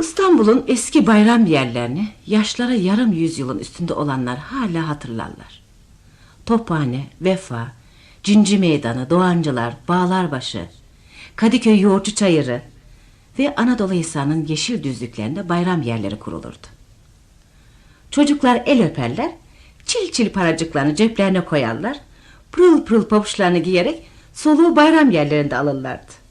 İstanbul'un eski bayram yerlerini yaşlara yarım yüzyılın üstünde olanlar hala hatırlarlar. Tophane, Vefa, Cinci Meydanı, Doğancılar, Bağlarbaşı, Kadıköy Yoğurtçu Çayırı ve Anadolu Hisarı'nın yeşil düzlüklerinde bayram yerleri kurulurdu. Çocuklar el öperler, çil çil paracıklarını ceplerine koyarlar, pırıl pırıl pabuçlarını giyerek soluğu bayram yerlerinde alırlardı.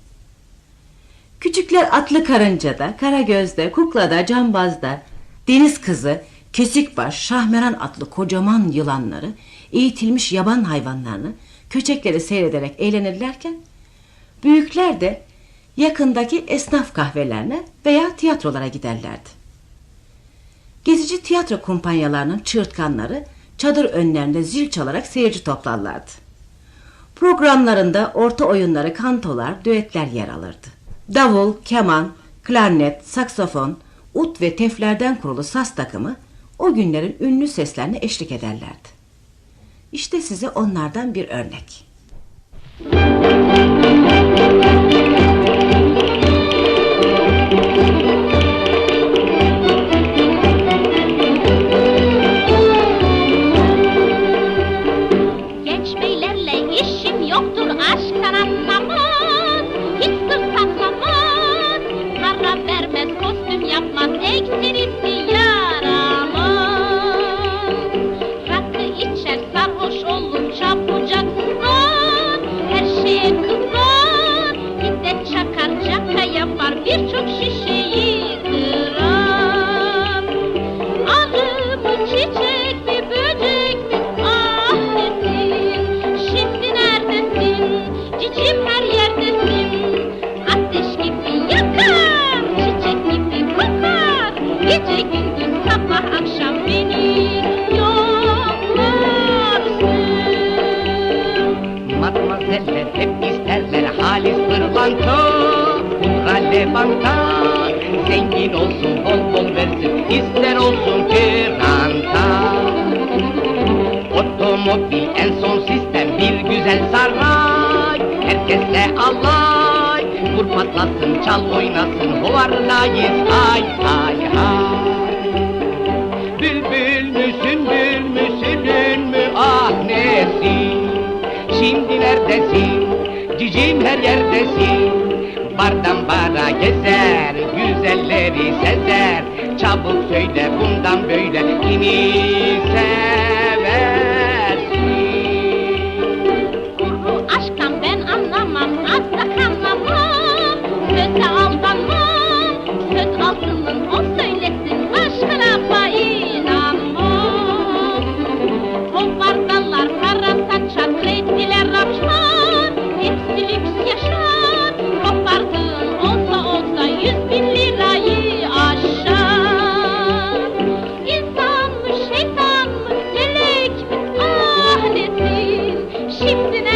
Küçükler atlı karıncada, karagözde, kuklada, cambazda, deniz kızı, kesikbaş, şahmeran atlı kocaman yılanları, eğitilmiş yaban hayvanlarını, köçekleri seyrederek eğlenirlerken, büyükler de yakındaki esnaf kahvelerine veya tiyatrolara giderlerdi. Gezici tiyatro kumpanyalarının çığırtkanları çadır önlerinde zil çalarak seyirci toplarlardı. Programlarında orta oyunları, kantolar, düetler yer alırdı. Davul, keman, klarnet, saksofon, ut ve teflerden kurulu saz takımı o günlerin ünlü seslerine eşlik ederlerdi. İşte size onlardan bir örnek. Genç cicim her yerdesin. Ateş gibi yakar çiçek gibi kokar. Gece gündüz sabah akşam beni yoklarsın Matmazeller hep isterler halis pırlanta Pudra levanta Zengin olsun bol bol versin ister olsun Herkesle alay Vur patlasın çal oynasın hovarlayız. Hay hay hay Bülbül müsün bül müsünün mü? Ah nesin? Şimdi neredesin? Cicim her yerdesin. Bardan bara gezer güzelleri sezer. Çabuk söyle bundan böyle kimi shipped in